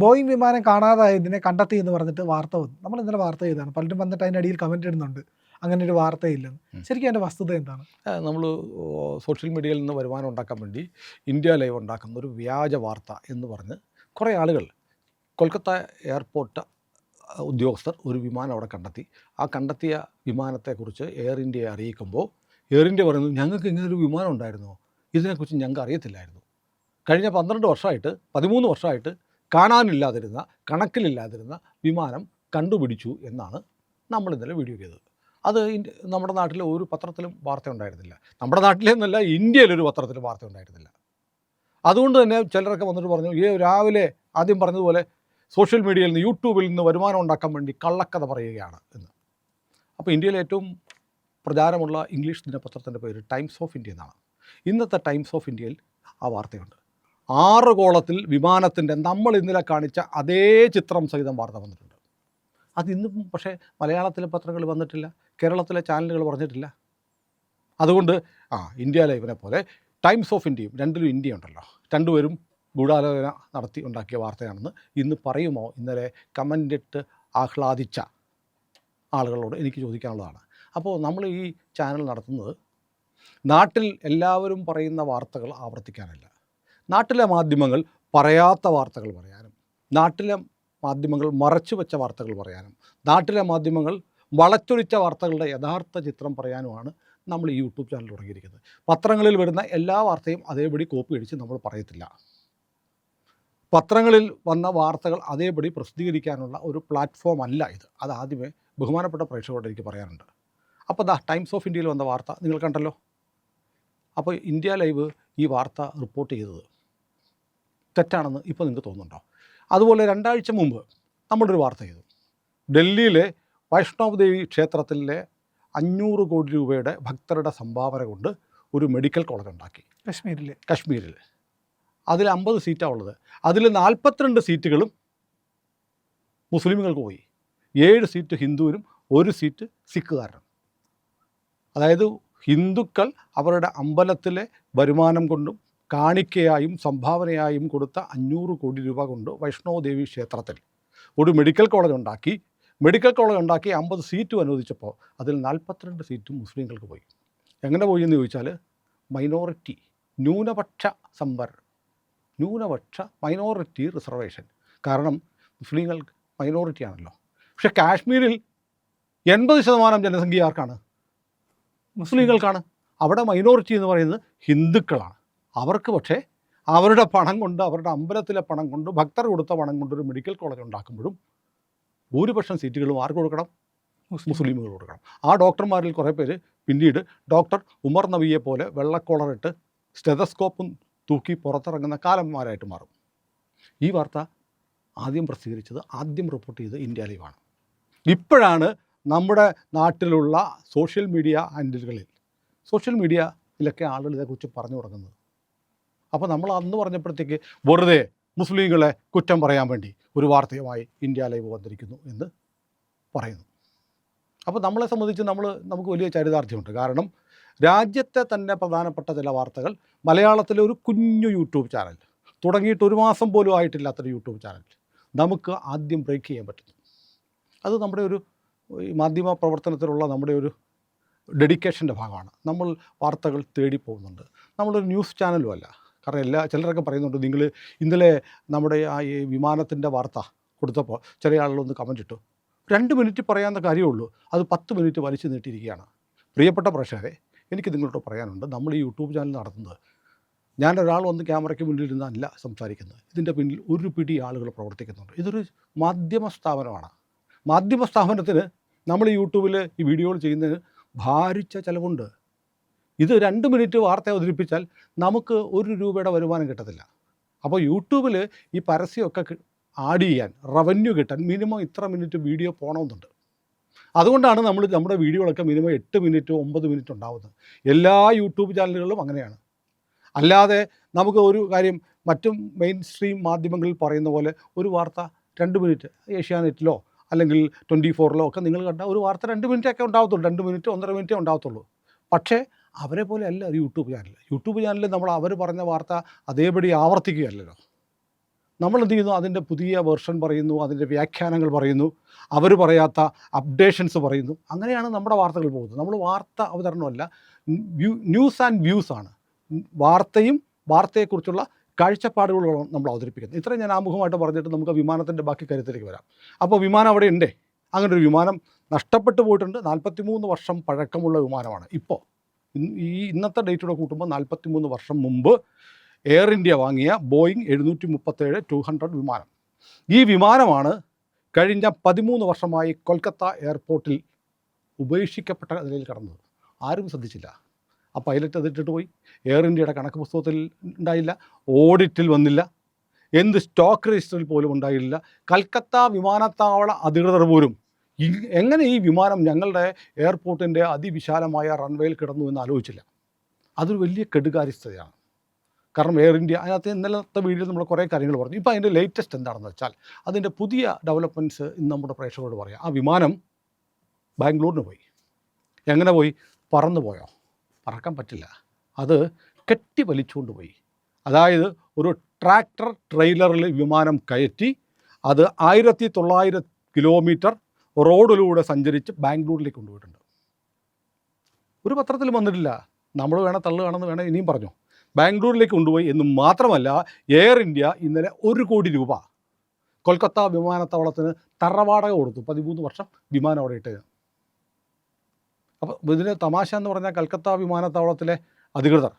Boeing വിമാനം കാണാതായതിനെ കണ്ടെത്തി എന്ന് പറഞ്ഞിട്ട് വാർത്ത വന്നു. നമ്മൾ ഇന്നലെ വാർത്ത ചെയ്തതാണ്. പലരും വന്നിട്ട് അതിന്റെ അടിയിൽ കമന്റ് ഇടുന്നുണ്ട്. അങ്ങനെ ഒരു വാർത്തയില്ലെന്ന്. ശരിക്കും അതിന്റെ വസ്തുത എന്താണ്? നമ്മൾ സോഷ്യൽ മീഡിയയിൽ നിന്ന് വരുമാനം ഉണ്ടാക്കാൻ വേണ്ടി ഇന്ത്യ ലൈവ് ഉണ്ടാക്കുന്ന ഒരു വ്യാജ വാർത്ത എന്ന് പറഞ്ഞ് കുറേ ആളുകൾ കൊൽക്കത്ത എയർപോർട്ട് ഉദ്യോഗസ്ഥർ ഒരു വിമാനം അവിടെ കണ്ടെത്തി. ആ കണ്ടെത്തിയ വിമാനത്തെക്കുറിച്ച് എയർ ഇന്ത്യയെ അറിയിക്കുമ്പോൾ എയർ ഇന്ത്യ പറയുന്നു ഞങ്ങൾക്ക് ഇങ്ങനെ ഒരു വിമാനം ഉണ്ടായിരുന്നോ. ഇതിനെക്കുറിച്ച് ഞങ്ങൾക്ക് അറിയത്തില്ലായിരുന്നു. കഴിഞ്ഞ പന്ത്രണ്ട് വർഷമായിട്ട് പതിമൂന്ന് വർഷമായിട്ട് കാണാനില്ലാതിരുന്ന കണക്കിലില്ലാതിരുന്ന വിമാനം കണ്ടുപിടിച്ചു എന്നാണ് നമ്മൾ ഇന്നലെ വീഡിയോ ചെയ്തത്. അത് നമ്മുടെ നാട്ടിലെ ഒരു പത്രത്തിലും വാർത്ത ഉണ്ടായിരുന്നില്ല. നമ്മുടെ നാട്ടിലെന്നല്ല ഇന്ത്യയിലൊരു പത്രത്തിലും വാർത്ത ഉണ്ടായിരുന്നില്ല. അതുകൊണ്ട് തന്നെ ചിലരൊക്കെ വന്നിട്ട് പറഞ്ഞു ഈ രാവിലെ ആദ്യം പറഞ്ഞതുപോലെ സോഷ്യൽ മീഡിയയിൽ നിന്ന് യൂട്യൂബിൽ നിന്ന് വരുമാനം ഉണ്ടാക്കാൻ വേണ്ടി കള്ളക്കഥ പറയുകയാണ് എന്ന്. അപ്പോൾ ഇന്ത്യയിലെ ഏറ്റവും പ്രചാരമുള്ള ഇംഗ്ലീഷ് ദിനപത്രത്തിന്റെ പേര് ടൈംസ് ഓഫ് ഇന്ത്യ എന്നാണ്. ഇന്നത്തെ ടൈംസ് ഓഫ് ഇന്ത്യയിൽ ആ വാർത്തയുണ്ട്. ആറ് കോളത്തിൽ വിമാനത്തിന്റെ നമ്മൾ ഇന്നലെ കാണിച്ച അതേ ചിത്രം സഹിതം വാർത്ത വന്നിട്ടുണ്ട്. അതിന്നും പക്ഷേ മലയാളത്തിലെ പത്രങ്ങൾ വന്നിട്ടില്ല കേരളത്തിലെ ചാനലുകൾ പറഞ്ഞിട്ടില്ല. അതുകൊണ്ട് ആ ഇന്ത്യ ലൈവിനെ പോലെ ടൈംസ് ഓഫ് ഇന്ത്യയും രണ്ടിലും ഇന്ത്യ ഉണ്ടല്ലോ. രണ്ടുപേരും ഗൂഢാലോചന നടത്തി ഉണ്ടാക്കിയ വാർത്തയാണെന്ന് ഇന്ന് പറയുമോ? ഇന്നലെ കമന്റിട്ട് ആഹ്ലാദിച്ച ആളുകളോട് എനിക്ക് ചോദിക്കാനുള്ളതാണ്. അപ്പോൾ നമ്മൾ ഈ ചാനൽ നടത്തുന്നത് നാട്ടിൽ എല്ലാവരും പറയുന്ന വാർത്തകൾ ആവർത്തിക്കാനല്ല. നാട്ടിലെ മാധ്യമങ്ങൾ പറയാത്ത വാർത്തകൾ പറയാനും നാട്ടിലെ മാധ്യമങ്ങൾ മറച്ചു വെച്ച വാർത്തകൾ പറയാനും നാട്ടിലെ മാധ്യമങ്ങൾ വളച്ചൊടിച്ച വാർത്തകളുടെ യഥാർത്ഥ ചിത്രം പറയാനുമാണ് നമ്മൾ ഈ യൂട്യൂബ് ചാനൽ തുടങ്ങിയിരിക്കുന്നത്. പത്രങ്ങളിൽ വരുന്ന എല്ലാ വാർത്തയും അതേപടി കോപ്പി അടിച്ച് നമ്മൾ പറയത്തില്ല. പത്രങ്ങളിൽ വന്ന വാർത്തകൾ അതേപടി പ്രസിദ്ധീകരിക്കാനുള്ള ഒരു പ്ലാറ്റ്ഫോം അല്ല ഇത്. അത് ആദ്യമേ ബഹുമാനപ്പെട്ട പ്രേക്ഷകരോട് എനിക്ക് പറയാനുണ്ട്. അപ്പോൾ ദാ ടൈംസ് ഓഫ് ഇന്ത്യയിൽ വന്ന വാർത്ത നിങ്ങൾ കണ്ടല്ലോ? അപ്പോൾ ഇന്ത്യ ലൈവ് ഈ വാർത്ത റിപ്പോർട്ട് ചെയ്തത് തെറ്റാണെന്ന് ഇപ്പോൾ നിങ്ങൾക്ക് തോന്നുന്നുണ്ടോ? അതുപോലെ രണ്ടാഴ്ച മുമ്പ് നമ്മളൊരു വാർത്ത ചെയ്തു ഡൽഹിയിലെ വൈഷ്ണവ് ദേവി ക്ഷേത്രത്തിലെ അഞ്ഞൂറ് കോടി രൂപയുടെ ഭക്തരുടെ സംഭാവന കൊണ്ട് ഒരു മെഡിക്കൽ കോളേജ് ഉണ്ടാക്കി. കശ്മീരിൽ കശ്മീരിൽ അതിൽ അമ്പത് സീറ്റാണ് ഉള്ളത്. അതിൽ നാൽപ്പത്തിരണ്ട് സീറ്റുകളും മുസ്ലിമുകൾക്ക് പോയി. ഏഴ് സീറ്റ് ഹിന്ദുവിനും ഒരു സീറ്റ് സിഖുകാരനും. അതായത് ഹിന്ദുക്കൾ അവരുടെ അമ്പലത്തിലെ വരുമാനം കൊണ്ടും കാണിക്കയായും സംഭാവനയായും കൊടുത്ത അഞ്ഞൂറ് കോടി രൂപ കൊണ്ട് വൈഷ്ണോദേവി ക്ഷേത്രത്തിൽ ഒരു മെഡിക്കൽ കോളേജ് ഉണ്ടാക്കി. മെഡിക്കൽ കോളേജ് ഉണ്ടാക്കി അമ്പത് സീറ്റും അനുവദിച്ചപ്പോൾ അതിൽ നാൽപ്പത്തിരണ്ട് സീറ്റും മുസ്ലിങ്ങൾക്ക് പോയി. എങ്ങനെ പോയി എന്ന് ചോദിച്ചാൽ മൈനോറിറ്റി ന്യൂനപക്ഷ സംവർ ന്യൂനപക്ഷ മൈനോറിറ്റി റിസർവേഷൻ കാരണം മുസ്ലിങ്ങൾ മൈനോറിറ്റി ആണല്ലോ. പക്ഷേ കാശ്മീരിൽ എൺപത് ശതമാനം ജനസംഖ്യ ആർക്കാണ്? മുസ്ലിങ്ങൾക്കാണ്. അവിടെ മൈനോറിറ്റി എന്ന് പറയുന്നത് ഹിന്ദുക്കളാണ്. അവർക്ക് പക്ഷേ അവരുടെ പണം കൊണ്ട് അവരുടെ അമ്പലത്തിലെ പണം കൊണ്ട് ഭക്തർ കൊടുത്ത പണം കൊണ്ട് ഒരു മെഡിക്കൽ കോളേജ് ഉണ്ടാക്കുമ്പോഴും ഭൂരിപക്ഷം സീറ്റുകളും ആർക്ക് കൊടുക്കണം? മുസ്ലിമുകൾ കൊടുക്കണം. ആ ഡോക്ടർമാരിൽ കുറേ പേര് പിന്നീട് ഡോക്ടർ ഉമർ നബിയെ പോലെ വെള്ളക്കോളറിട്ട് സ്റ്റെതസ്കോപ്പും തൂക്കി പുറത്തിറങ്ങുന്ന കാലന്മാരായിട്ട് മാറും. ഈ വാർത്ത ആദ്യം പ്രസിദ്ധീകരിച്ചത് ആദ്യം റിപ്പോർട്ട് ചെയ്തത് ഇന്ത്യ ലൈവാണ്. ഇപ്പോഴാണ് നമ്മുടെ നാട്ടിലുള്ള സോഷ്യൽ മീഡിയ ഹാൻഡിലുകളിൽ സോഷ്യൽ മീഡിയയിലൊക്കെ ആളുകൾ ഇതേക്കുറിച്ച് പറഞ്ഞു തുടങ്ങുന്നത്. അപ്പോൾ നമ്മൾ അന്ന് പറഞ്ഞപ്പോഴത്തേക്ക് വെറുതെ മുസ്ലിങ്ങളെ കുറ്റം പറയാൻ വേണ്ടി ഒരു വാർത്തയുമായി ഇന്ത്യ ലൈവ് വന്നിരിക്കുന്നു എന്ന് പറയുന്നു. അപ്പോൾ നമ്മളെ സംബന്ധിച്ച് നമ്മൾ നമുക്ക് വലിയ ചരിതാർത്ഥ്യമുണ്ട്. കാരണം രാജ്യത്തെ തന്നെ പ്രധാനപ്പെട്ട ചില വാർത്തകൾ മലയാളത്തിലെ ഒരു കുഞ്ഞു യൂട്യൂബ് ചാനൽ തുടങ്ങിയിട്ട് ഒരു മാസം പോലും ആയിട്ടില്ലാത്തൊരു യൂട്യൂബ് ചാനൽ നമുക്ക് ആദ്യം ബ്രേക്ക് ചെയ്യാൻ പറ്റുന്നു. അത് നമ്മുടെ ഒരു മാധ്യമ പ്രവർത്തനത്തിലുള്ള നമ്മുടെ ഒരു ഡെഡിക്കേഷന്റെ ഭാഗമാണ്. നമ്മൾ വാർത്തകൾ തേടി പോകുന്നുണ്ട്. നമ്മളൊരു ന്യൂസ് ചാനലും അല്ല കാരണം എല്ലാ ചിലരൊക്കെ പറയുന്നുണ്ട് നിങ്ങൾ ഇന്നലെ നമ്മുടെ ആ ഈ വിമാനത്തിന്റെ വാർത്ത കൊടുത്തപ്പോൾ ചില ആളുകളൊന്ന് കമന്റ് ഇട്ടു. രണ്ട് മിനിറ്റ് പറയാവുന്ന കാര്യമുള്ളൂ അത് പത്ത് മിനിറ്റ് വലിച്ചു നീട്ടിയിരിക്കുകയാണ്. പ്രിയപ്പെട്ട പ്രേക്ഷകരെ എനിക്ക് നിങ്ങളോട് പറയാനുണ്ട്. നമ്മൾ ഈ യൂട്യൂബ് ചാനൽ നടത്തുന്നത് ഞാൻ ഒരാൾ വന്ന് ക്യാമറയ്ക്ക് മുന്നിൽ ഇരുന്നല്ല സംസാരിക്കുന്നത്. ഇതിന്റെ പിന്നിൽ ഒരു പിടി ആളുകൾ പ്രവർത്തിക്കുന്നുണ്ട്. ഇതൊരു മാധ്യമ സ്ഥാപനമാണ്. മാധ്യമ സ്ഥാപനത്തിന് നമ്മൾ യൂട്യൂബിൽ ഈ വീഡിയോകൾ ചെയ്യുന്നതിന് ഭാരിച്ച ചിലവുണ്ട്. ഇത് രണ്ട് മിനിറ്റ് വാർത്ത അവതരിപ്പിച്ചാൽ നമുക്ക് ഒരു രൂപയുടെ വരുമാനം കിട്ടത്തില്ല. അപ്പോൾ യൂട്യൂബിൽ ഈ പരസ്യമൊക്കെ ആഡ് ചെയ്യാൻ റവന്യൂ കിട്ടാൻ മിനിമം ഇത്ര മിനിറ്റ് വീഡിയോ പോകണമെന്നുണ്ട് അതുകൊണ്ടാണ് നമ്മൾ നമ്മുടെ വീഡിയോകളൊക്കെ മിനിമം എട്ട് മിനിറ്റ് ഒമ്പത് മിനിറ്റ് ഉണ്ടാവുന്നത്. എല്ലാ യൂട്യൂബ് ചാനലുകളിലും അങ്ങനെയാണ്. അല്ലാതെ നമുക്ക് ഒരു കാര്യം മറ്റും മെയിൻ സ്ട്രീം മാധ്യമങ്ങളിൽ പറയുന്ന പോലെ ഒരു വാർത്ത രണ്ട് മിനിറ്റ് ഏഷ്യാനെറ്റിലോ അല്ലെങ്കിൽ ട്വന്റി ഫോറിലോ ഒക്കെ നിങ്ങൾ കണ്ട ഒരു വാർത്ത രണ്ട് മിനിറ്റൊക്കെ ഉണ്ടാവത്തുള്ളൂ. രണ്ട് മിനിറ്റ് ഒന്നര മിനിറ്റേ ഉണ്ടാവത്തുള്ളൂ. പക്ഷേ അവരെ പോലെ അല്ല ഒരു യൂട്യൂബ് ചാനൽ യൂട്യൂബ് ചാനലിൽ നമ്മൾ അവർ പറഞ്ഞ വാർത്ത അതേപടി ആവർത്തിക്കുകയല്ലല്ലോ. നമ്മൾ എന്ത് ചെയ്യുന്നു? അതിന്റെ പുതിയ വേർഷൻ പറയുന്നു അതിന്റെ വ്യാഖ്യാനങ്ങൾ പറയുന്നു അവർ പറയാത്ത അപ്ഡേഷൻസ് പറയുന്നു. അങ്ങനെയാണ് നമ്മുടെ വാർത്തകൾ പോകുന്നത്. നമ്മൾ വാർത്ത അവതരണമല്ല വ്യൂ ന്യൂസ് ആൻഡ് വ്യൂസ് ആണ്. വാർത്തയും വാർത്തയെക്കുറിച്ചുള്ള കാഴ്ചപ്പാടുകളാണ് നമ്മൾ അവതരിപ്പിക്കുന്നത്. ഇത്രയും ഞാൻ ആമുഖമായിട്ട് പറഞ്ഞിട്ട് നമുക്ക് വിമാനത്തിന്റെ ബാക്കി കാര്യത്തിലേക്ക് വരാം. അപ്പോൾ വിമാനം അവിടെ ഉണ്ടേ? അങ്ങനെ ഒരു വിമാനം നഷ്ടപ്പെട്ടു പോയിട്ടുണ്ട്. നാൽപ്പത്തി വർഷം പഴക്കമുള്ള വിമാനമാണ്. ഇപ്പോൾ ഈ ഇന്നത്തെ ഡേറ്റോടെ കൂട്ടുമ്പോൾ നാൽപ്പത്തി മൂന്ന് വർഷം മുമ്പ് എയർ ഇന്ത്യ വാങ്ങിയ ബോയിങ് എഴുന്നൂറ്റി മുപ്പത്തേഴ് ടു ഹൺഡ്രഡ് വിമാനം. ഈ വിമാനമാണ് കഴിഞ്ഞ പതിമൂന്ന് വർഷമായി കൊൽക്കത്ത എയർപോർട്ടിൽ ഉപേക്ഷിക്കപ്പെട്ട നിലയിൽ കടന്നത്. ആരും ശ്രദ്ധിച്ചില്ല. ആ പൈലറ്റ് അതിട്ടിട്ട് പോയി. എയർ ഇന്ത്യയുടെ കണക്ക് പുസ്തകത്തിൽ ഉണ്ടായില്ല. ഓഡിറ്റിൽ വന്നില്ല. എന്ത് സ്റ്റോക്ക് രജിസ്റ്ററിൽ പോലും ഉണ്ടായില്ല. കൽക്കത്ത വിമാനത്താവള അധികൃതർ പോലും എങ്ങനെ ഈ വിമാനം ഞങ്ങളുടെ എയർപോർട്ടിന്റെ അതിവിശാലമായ റൺവേയിൽ കിടന്നു എന്ന് ആലോചിച്ചില്ല. അതൊരു വലിയ കെടുകാര്യസ്ഥതയാണ്. കാരണം എയർ ഇന്ത്യ അതിനകത്ത് ഇന്നലത്തെ വീഡിയോയിൽ നമ്മൾ കുറേ കാര്യങ്ങൾ പറഞ്ഞു. ഇപ്പോൾ അതിന്റെ ലേറ്റസ്റ്റ് എന്താണെന്ന് വെച്ചാൽ അതിന്റെ പുതിയ ഡെവലപ്മെന്റ്സ് ഇന്ന് നമ്മുടെ പ്രേക്ഷകരോട് പറയാം. ആ വിമാനം ബാംഗ്ലൂരിന് പോയി. എങ്ങനെ പോയി? പറന്നു പോയോ? പറക്കാൻ പറ്റില്ല. അത് കെട്ടി വലിച്ചുകൊണ്ട് പോയി. അതായത് ഒരു ട്രാക്ടർ ട്രെയിലറിൽ വിമാനം കയറ്റി അത് ആയിരത്തി തൊള്ളായിരം കിലോമീറ്റർ റോഡിലൂടെ സഞ്ചരിച്ച് ബാംഗ്ലൂരിലേക്ക് കൊണ്ടുപോയിട്ടുണ്ട്. ഒരു പത്രത്തിൽ വന്നിട്ടില്ല. നമ്മൾ വേണം തള്ളുകയാണെന്ന് വേണേൽ ഇനിയും പറഞ്ഞു. ബാംഗ്ലൂരിലേക്ക് കൊണ്ടുപോയി എന്ന് മാത്രമല്ല എയർ ഇന്ത്യ ഇന്നലെ ഒരു കോടി രൂപ കൊൽക്കത്ത വിമാനത്താവളത്തിന് തറവാടക കൊടുത്തു. പതിമൂന്ന് വർഷം വിമാനം അവിടെ ഇട്ടത് അപ്പോൾ ഇതിന് തമാശ എന്ന് പറഞ്ഞാൽ കൽക്കത്ത വിമാനത്താവളത്തിലെ അധികൃതർ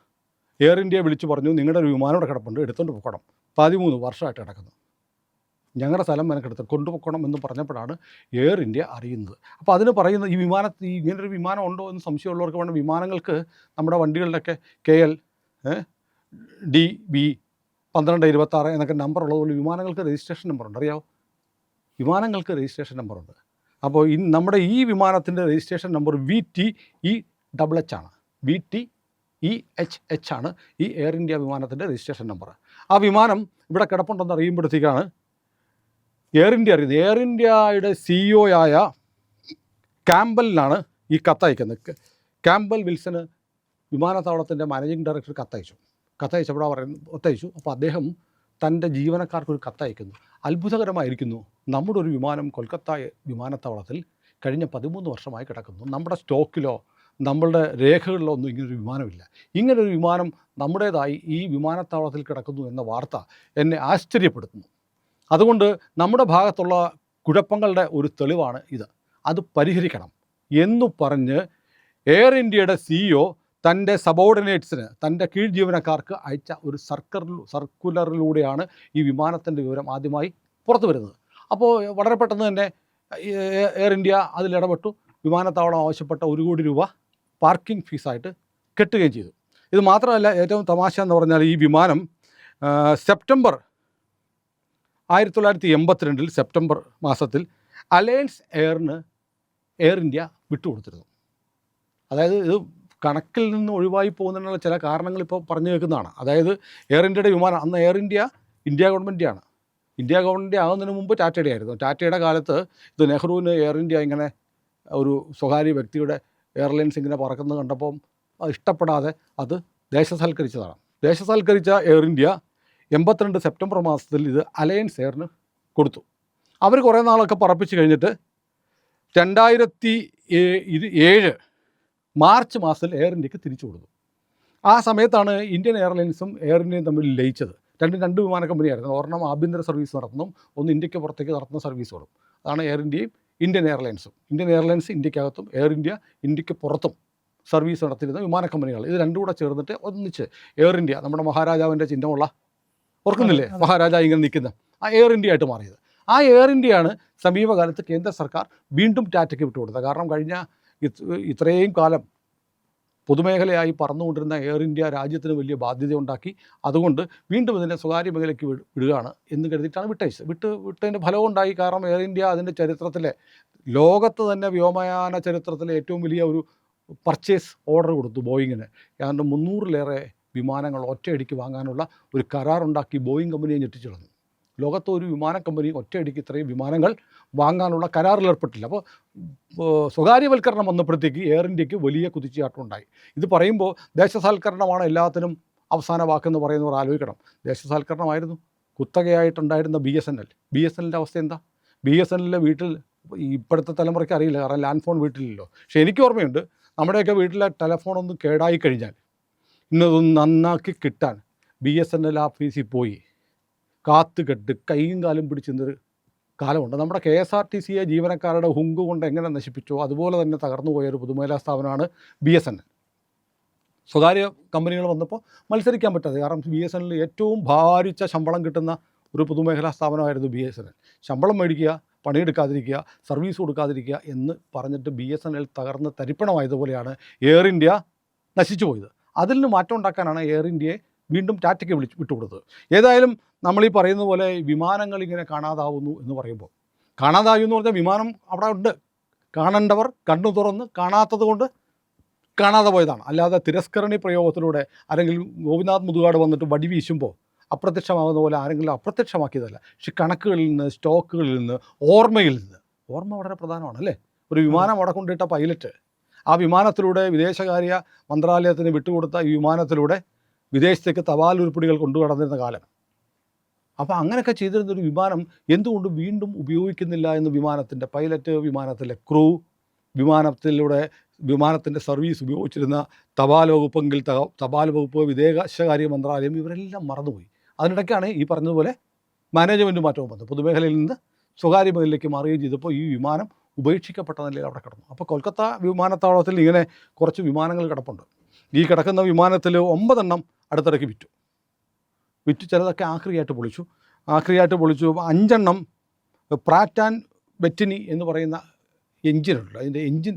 എയർ ഇന്ത്യയെ വിളിച്ചു പറഞ്ഞു നിങ്ങളുടെ ഒരു വിമാനം ഇവിടെ കിടപ്പുണ്ട് എടുത്തുകൊണ്ട് പോകണം. പതിമൂന്ന് വർഷമായിട്ട് കിടക്കുന്നു. ഞങ്ങളുടെ സ്ഥലം മെനക്കെടുത്ത് കൊണ്ടുപോക്കണം എന്ന് പറഞ്ഞപ്പോഴാണ് എയർ ഇന്ത്യ അറിയുന്നത്. അപ്പോൾ അതിന് പറയുന്ന ഈ വിമാനത്തിൽ ഇങ്ങനൊരു വിമാനം ഉണ്ടോ എന്ന് സംശയമുള്ളവർക്ക് വേണം. വിമാനങ്ങൾക്ക് നമ്മുടെ വണ്ടികളിലൊക്കെ കെ എൽ ഡി ബി പന്ത്രണ്ട് ഇരുപത്താറ് എന്നൊക്കെ നമ്പർ ഉള്ളതുപോലെ വിമാനങ്ങൾക്ക് രജിസ്ട്രേഷൻ നമ്പറുണ്ട് അറിയാമോ വിമാനങ്ങൾക്ക് രജിസ്ട്രേഷൻ നമ്പറുണ്ട് അപ്പോൾ ഈ നമ്മുടെ ഈ വിമാനത്തിന്റെ registration number V T E double H ആണ്. V T E H H ആണ് ഈ എയർ ഇന്ത്യ വിമാനത്തിന്റെ രജിസ്ട്രേഷൻ നമ്പർ ആ വിമാനം ഇവിടെ കിടപ്പുണ്ടെന്ന് അറിയുമ്പോഴത്തേക്കാണ് എയർ ഇന്ത്യ അറിയുന്നത്. എയർ ഇന്ത്യയുടെ സിഇഒ ആയ ക്യാമ്പലിനാണ് ഈ കത്തയക്കുന്നത് ക്യാമ്പൽ വിൽസന് വിമാനത്താവളത്തിന്റെ മാനേജിങ് ഡയറക്ടർ കത്തയച്ചു. കത്തയച്ചപ്പോൾ പറയുന്നത് കത്തയച്ചു അപ്പോൾ അദ്ദേഹം തന്റെ ജീവനക്കാർക്കൊരു കത്തയക്കുന്നു അത്ഭുതകരമായിരിക്കുന്നു. നമ്മുടെ ഒരു വിമാനം കൊൽക്കത്ത വിമാനത്താവളത്തിൽ കഴിഞ്ഞ പതിമൂന്ന് വർഷമായി കിടക്കുന്നു. നമ്മുടെ സ്റ്റോക്കിലോ നമ്മളുടെ രേഖകളിലോ ഒന്നും ഇങ്ങനൊരു വിമാനമില്ല. ഇങ്ങനൊരു വിമാനം നമ്മുടേതായി ഈ വിമാനത്താവളത്തിൽ കിടക്കുന്നു എന്ന വാർത്ത എന്നെ ആശ്ചര്യപ്പെടുത്തുന്നു. അതുകൊണ്ട് നമ്മുടെ ഭാഗത്തുള്ള കുഴപ്പങ്ങളുടെ ഒരു തെളിവാണ് ഇത്. അത് പരിഹരിക്കണം. എന്നു പറഞ്ഞ് എയർ ഇന്ത്യയുടെ സിഇഒ തന്റെ സബോർഡിനേറ്റ്സിന് തന്റെ കീഴ് ജീവനക്കാർക്ക് അയച്ച ഒരു സർക്കർ സർക്കുലറിലൂടെയാണ് ഈ വിമാനത്തിന്റെ വിവരം ആദ്യമായി പുറത്തു വരുന്നത്. അപ്പോൾ വളരെ പെട്ടെന്ന് തന്നെ എയർ ഇന്ത്യ അതിൽ ഇടപെട്ടു. വിമാനത്താവളം ആവശ്യപ്പെട്ട ഒരു കോടി രൂപ പാർക്കിംഗ് ഫീസായിട്ട് കെട്ടുകയും ചെയ്തു. ഇത് മാത്രമല്ല ഏറ്റവും തമാശ എന്ന് പറഞ്ഞാൽ ഈ വിമാനം സെപ്റ്റംബർ ആയിരത്തി തൊള്ളായിരത്തി എൺപത്തിരണ്ടിൽ സെപ്റ്റംബർ മാസത്തിൽ അലയൻസ് എയറിന് എയർ ഇന്ത്യ വിട്ടുകൊടുത്തിരുന്നു. അതായത് ഇത് കണക്കിൽ നിന്ന് ഒഴിവായി പോകുന്നതിനുള്ള ചില കാരണങ്ങൾ ഇപ്പോൾ പറഞ്ഞു കേൾക്കുന്നതാണ്. അതായത് എയർ ഇന്ത്യയുടെ വിമാനം അന്ന് എയർ ഇന്ത്യ ഇന്ത്യ ഗവൺമെന്റിയാണ്. ഇന്ത്യ ഗവൺമെന്റ് ആകുന്നതിന് മുമ്പ് ടാറ്റയുടെ ആയിരുന്നു. ടാറ്റയുടെ കാലത്ത് ഇത് നെഹ്റുവിന് എയർ ഇന്ത്യ ഇങ്ങനെ ഒരു സ്വകാര്യ വ്യക്തിയുടെ എയർലൈൻസ് ഇങ്ങനെ പറക്കുന്നത് കണ്ടപ്പം ഇഷ്ടപ്പെടാതെ അത് ദേശസൽക്കരിച്ചതാണ്. ദേശസൽക്കരിച്ച എയർ ഇന്ത്യ എൺപത്തിരണ്ട് സെപ്റ്റംബർ മാസത്തിൽ ഇത് അലയൻസ് എയറിന് കൊടുത്തു. അവർ കുറേ നാളൊക്കെ പറപ്പിച്ച് കഴിഞ്ഞിട്ട് രണ്ടായിരത്തി ഇത് ഏഴ് മാർച്ച് മാസത്തിൽ എയർ ഇന്ത്യയ്ക്ക് തിരിച്ചു കൊടുത്തു. ആ സമയത്താണ് ഇന്ത്യൻ എയർലൈൻസും എയർ ഇന്ത്യയും തമ്മിൽ ലയിച്ചത്. രണ്ടും രണ്ട് വിമാന കമ്പനിയായിരുന്നു. ഒരെണ്ണം ആഭ്യന്തര സർവീസ് നടത്തുന്നു ഒന്ന് ഇന്ത്യയ്ക്ക് പുറത്തേക്ക് നടത്തുന്ന സർവീസുകളും. അതാണ് എയർ ഇന്ത്യയും ഇന്ത്യൻ എയർലൈൻസും. ഇന്ത്യൻ എയർലൈൻസ് ഇന്ത്യക്കകത്തും എയർ ഇന്ത്യ ഇന്ത്യയ്ക്ക് പുറത്തും സർവീസ് നടത്തിയിരുന്ന വിമാന കമ്പനികൾ ഇത് രണ്ടും കൂടെ ചേർന്നിട്ട് ഒന്നിച്ച് എയർ ഇന്ത്യ നമ്മുടെ മഹാരാജാവിന്റെ ചിഹ്നമുള്ള ഓർക്കുന്നില്ലേ. മഹാരാജ ഇങ്ങനെ നിൽക്കുന്ന ആ എയർ ഇന്ത്യ ആയിട്ട് മാറിയത്. ആ എയർ ഇന്ത്യയാണ് സമീപകാലത്ത് കേന്ദ്ര സർക്കാർ വീണ്ടും ടാറ്റയ്ക്ക് വിട്ടുകൊടുത്തത് കാരണം കഴിഞ്ഞ ഇത്രയും കാലം പൊതുമേഖലയായി പറന്നുകൊണ്ടിരുന്ന എയർ ഇന്ത്യ രാജ്യത്തിന് വലിയ ബാധ്യത ഉണ്ടാക്കി. അതുകൊണ്ട് വീണ്ടും ഇതിനെ സ്വകാര്യ മേഖലയ്ക്ക് വിടുകയാണ് എന്ന് കരുതിയിട്ടാണ് വിട്ടയച്ചത്. വിട്ട് വിട്ടതിന്റെ ഫലവും ഉണ്ടായി. കാരണം എയർ ഇന്ത്യ അതിന്റെ ചരിത്രത്തിലെ ലോകത്ത് തന്നെ വ്യോമയാന ചരിത്രത്തിലെ ഏറ്റവും വലിയ ഒരു പർച്ചേസ് ഓർഡർ കൊടുത്തു ബോയിങ്ങിന് ഏതാണ്ട് മുന്നൂറിലേറെ വിമാനങ്ങൾ ഒറ്റയടിക്ക് വാങ്ങാനുള്ള ഒരു കരാറുണ്ടാക്കി ബോയിങ് കമ്പനിയെ ഞെട്ടിച്ചിടുന്നു. ലോകത്തെ ഒരു വിമാന കമ്പനി ഒറ്റയടിക്ക് ഇത്രയും വിമാനങ്ങൾ വാങ്ങാനുള്ള കരാറിൽ ഏർപ്പെട്ടില്ല. അപ്പോൾ സ്വകാര്യവൽക്കരണം വന്നപ്പോഴത്തേക്ക് എയർ ഇന്ത്യയ്ക്ക് വലിയ കുതിച്ചുചാട്ടം ഉണ്ടായി. ഇത് പറയുമ്പോൾ ദേശസാൽക്കരണമാണ് എല്ലാത്തിനും അവസാന വാക്കെന്ന് പറയുന്നവർ ആലോചിക്കണം. ദേശസാൽക്കരണമായിരുന്നു. കുത്തകയായിട്ടുണ്ടായിരുന്ന B S N L B S എല്ലിന്റെ അവസ്ഥ എന്താ? ബി എസ് എൻ എല്ലിലെ വീട്ടിൽ ഇപ്പോഴത്തെ തലമുറയ്ക്ക് അറിയില്ല. കാരണം ലാൻഡ് ഫോൺ വീട്ടിലില്ലല്ലോ. പക്ഷേ എനിക്ക് ഓർമ്മയുണ്ട്. നമ്മുടെയൊക്കെ വീട്ടിലെ ടെലഫോണൊന്നും കേടായി കഴിഞ്ഞാൽ ഇന്നതൊന്ന് നന്നാക്കി കിട്ടാൻ ബി എസ് എൻ എൽ ഓഫീസിൽ പോയി. കാത്തു കെട്ട് കൈയും കാലും പിടിച്ചിരുന്നൊരു കാലമുണ്ട്. നമ്മുടെ കെ എസ് ആർ ടി സിയെ ജീവനക്കാരുടെ ഹുങ്ക് കൊണ്ട് എങ്ങനെ നശിപ്പിച്ചോ അതുപോലെ തന്നെ തകർന്നു പോയ ഒരു പൊതുമേഖലാ സ്ഥാപനമാണ് ബി എസ് എൻ എൽ സ്വകാര്യ കമ്പനികൾ വന്നപ്പോൾ മത്സരിക്കാൻ പറ്റാതെ കാരണം ബി എസ് എൻ എല്ലിൽ ഏറ്റവും ഭാരിച്ച ശമ്പളം കിട്ടുന്ന ഒരു പൊതുമേഖലാ സ്ഥാപനമായിരുന്നു ബി എസ് എൻ എൽ ശമ്പളം മേടിക്കുക പണിയെടുക്കാതിരിക്കുക സർവീസ് കൊടുക്കാതിരിക്കുക എന്ന് പറഞ്ഞിട്ട് ബി എസ് എൻ എൽ തകർന്ന് തരിപ്പണമായതുപോലെയാണ് എയർ ഇന്ത്യ നശിച്ചു പോയത്. അതിൽ നിന്ന് മാറ്റം ഉണ്ടാക്കാനാണ് എയർ ഇന്ത്യയെ വീണ്ടും ടാറ്റയ്ക്ക് വിളിച്ച് വിട്ടുകൊടുത്തത്. ഏതായാലും നമ്മൾ ഈ പറയുന്ന പോലെ വിമാനങ്ങൾ ഇങ്ങനെ കാണാതാവുന്നു എന്ന് പറയുമ്പോൾ കാണാതായി എന്ന് പറഞ്ഞാൽ വിമാനം അവിടെ ഉണ്ട്. കാണേണ്ടവർ കണ്ണു തുറന്ന് കാണാത്തത് കൊണ്ട് കാണാതെ പോയതാണ്. അല്ലാതെ തിരസ്കരണി പ്രയോഗത്തിലൂടെ അല്ലെങ്കിൽ ഗോപിനാഥ് മുതുകാട് വന്നിട്ട് വടി വീശുമ്പോൾ അപ്രത്യക്ഷമാകുന്ന പോലെ ആരെങ്കിലും അപ്രത്യക്ഷമാക്കിയതല്ല. പക്ഷെ കണക്കുകളിൽ നിന്ന് സ്റ്റോക്കുകളിൽ നിന്ന് ഓർമ്മയിൽ നിന്ന് ഓർമ്മ വളരെ പ്രധാനമാണ് അല്ലേ? ഒരു വിമാനം അവിടെ കൊണ്ടിട്ട പൈലറ്റ് ആ വിമാനത്തിലൂടെ വിദേശകാര്യ മന്ത്രാലയത്തിന് വിട്ടുകൊടുത്ത ഈ വിമാനത്തിലൂടെ വിദേശത്തേക്ക് തപാൽ ഉരുപ്പടികൾ കൊണ്ടുകടന്നിരുന്ന കാലം. അപ്പോൾ അങ്ങനെയൊക്കെ ചെയ്തിരുന്നൊരു വിമാനം എന്തുകൊണ്ട് വീണ്ടും ഉപയോഗിക്കുന്നില്ല എന്ന് വിമാനത്തിന്റെ പൈലറ്റ് വിമാനത്തിലെ ക്രൂ വിമാനത്തിലൂടെ വിമാനത്തിന്റെ സർവീസ് ഉപയോഗിച്ചിരുന്ന തപാൽ വകുപ്പെങ്കിൽ തപാൽ വകുപ്പ് വിദേശകാര്യ മന്ത്രാലയം ഇവരെല്ലാം മറന്നുപോയി. അതിനിടയ്ക്കാണ് ഈ പറഞ്ഞതുപോലെ മാനേജ്മെന്റ് മാറ്റവും വന്നത്. പൊതുമേഖലയിൽ നിന്ന് സ്വകാര്യ മേഖലയിലേക്ക് മാറുകയും ചെയ്തപ്പോൾ ഈ വിമാനം ഉപേക്ഷിക്കപ്പെട്ട നിലയിൽ അവിടെ കിടന്നു. അപ്പോൾ കൊൽക്കത്ത വിമാനത്താവളത്തിൽ ഇങ്ങനെ കുറച്ച് വിമാനങ്ങൾ കിടപ്പുണ്ട്. ഈ കിടക്കുന്ന വിമാനത്തിൽ ഒമ്പതെണ്ണം അടുത്തിടയ്ക്ക് വിറ്റു. വിറ്റ് ചിലതൊക്കെ ആക്രിയായിട്ട് പൊളിച്ചു. ആക്രിയായിട്ട് പൊളിച്ചു. അഞ്ചെണ്ണം പ്രാറ്റാൻ ബെറ്റിനി എന്ന് പറയുന്ന എഞ്ചിനുണ്ട്. അതിന്റെ എഞ്ചിൻ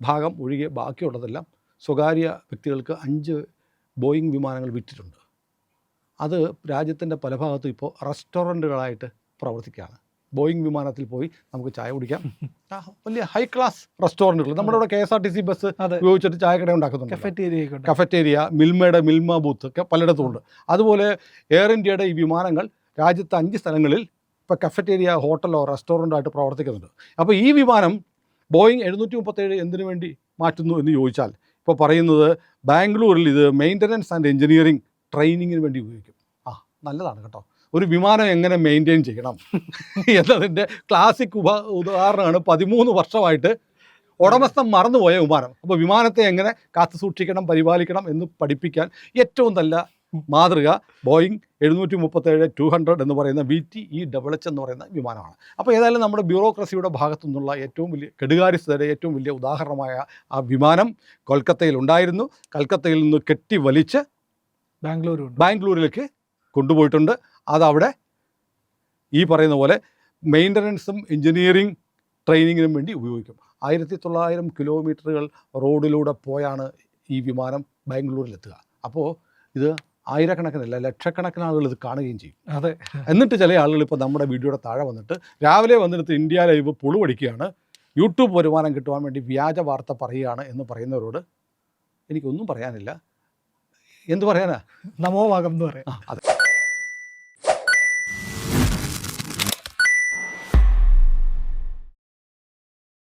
ഭാഗം ഒഴികെ ബാക്കിയുള്ളതെല്ലാം സ്വകാര്യ വ്യക്തികൾക്ക് അഞ്ച് ബോയിങ് വിമാനങ്ങൾ വിറ്റിട്ടുണ്ട്. അത് രാജ്യത്തിന്റെ പല ഭാഗത്തും ഇപ്പോൾ റെസ്റ്റോറന്റുകളായിട്ട് പ്രവർത്തിക്കുകയാണ്. ബോയിങ് വിമാനത്തിൽ പോയി നമുക്ക് ചായ കുടിക്കാം. വലിയ ഹൈ ക്ലാസ് റെസ്റ്റോറന്റുകൾ നമ്മുടെ ഇവിടെ K S R T C bus അതെ. ഉപയോഗിച്ചിട്ട് ചായക്കട ഉണ്ടാക്കുന്നുണ്ട്. കഫറ്റേരിയ ഉണ്ട്. കഫറ്റേരിയ മിൽമയുടെ മിൽമ ബൂത്ത് ഒക്കെ പലയിടത്തും ഉണ്ട് അതുപോലെ എയർ ഇന്ത്യയുടെ ഈ വിമാനങ്ങൾ രാജ്യത്ത് അഞ്ച് സ്ഥലങ്ങളിൽ ഇപ്പോൾ കഫറ്റേരിയ ഹോട്ടലോ റെസ്റ്റോറന്റോ ആയിട്ട് പ്രവർത്തിക്കുന്നുണ്ട്. അപ്പോൾ ഈ വിമാനം ബോയിങ് എഴുന്നൂറ്റി മുപ്പത്തേഴ് എന്തിനു വേണ്ടി മാറ്റുന്നു എന്ന് ചോദിച്ചാൽ ഇപ്പോൾ പറയുന്നത് ബാംഗ്ലൂരിൽ ഇത് മെയിന്റനൻസ് ആൻഡ് എഞ്ചിനീയറിംഗ് ട്രെയിനിങ്ങിന് വേണ്ടി ഉപയോഗിക്കും. ആ നല്ലതാണ് കേട്ടോ. ഒരു വിമാനം എങ്ങനെ മെയിന്റെയിൻ ചെയ്യണം? എന്നതിന്റെ ക്ലാസിക് ഉപ ഉദാഹരണമാണ് പതിമൂന്ന് വർഷമായിട്ട് ഉടമസ്ഥൻ മറന്നുപോയ വിമാനം. അപ്പോൾ വിമാനത്തെ എങ്ങനെ കാത്തു സൂക്ഷിക്കണം പരിപാലിക്കണം എന്ന് പഠിപ്പിക്കാൻ ഏറ്റവും നല്ല മാതൃക ബോയിങ് എഴുന്നൂറ്റി മുപ്പത്തേഴ് ടു ഹൺഡ്രഡ് എന്ന് പറയുന്ന V T E double H എന്ന് പറയുന്ന വിമാനമാണ്. അപ്പോൾ ഏതായാലും നമ്മുടെ ബ്യൂറോക്രസിയുടെ ഭാഗത്തു നിന്നുള്ള ഏറ്റവും വലിയ കെടുകാര്യസ്ഥതയുടെ ഏറ്റവും വലിയ ഉദാഹരണമായ ആ വിമാനം കൊൽക്കത്തയിൽ ഉണ്ടായിരുന്നു. കൽക്കത്തയിൽ നിന്ന് കെട്ടി വലിച്ച് ബാംഗ്ലൂർ ബാംഗ്ലൂരിലേക്ക് കൊണ്ടുപോയിട്ടുണ്ട്. അതവിടെ ഈ പറയുന്ന പോലെ മെയിന്റനൻസും എഞ്ചിനീയറിംഗ് ട്രെയിനിങ്ങിനും വേണ്ടി ഉപയോഗിക്കും. ആയിരത്തി തൊള്ളായിരം കിലോമീറ്ററുകൾ റോഡിലൂടെ പോയാണ് ഈ വിമാനം ബാംഗ്ലൂരിലെത്തുക. അപ്പോൾ ഇത് ആയിരക്കണക്കിനല്ല ലക്ഷക്കണക്കിന് ആളുകൾ ഇത് കാണുകയും ചെയ്യും. അതെ. എന്നിട്ട് ചില ആളുകൾ ഇപ്പോൾ നമ്മുടെ വീഡിയോയുടെ താഴെ വന്നിട്ട് രാവിലെ വന്നിട്ട് ഇന്ത്യ ലൈവ് പൊളുപടിക്കുകയാണ് യൂട്യൂബ് വരുമാനം കിട്ടുവാൻ വേണ്ടി വ്യാജ വാർത്ത പറയുകയാണ് എന്ന് പറയുന്നവരോട് എനിക്കൊന്നും പറയാനില്ല. എന്തു പറയാനാ? നമോഭാഗം എന്ന് പറയാം. അതെ.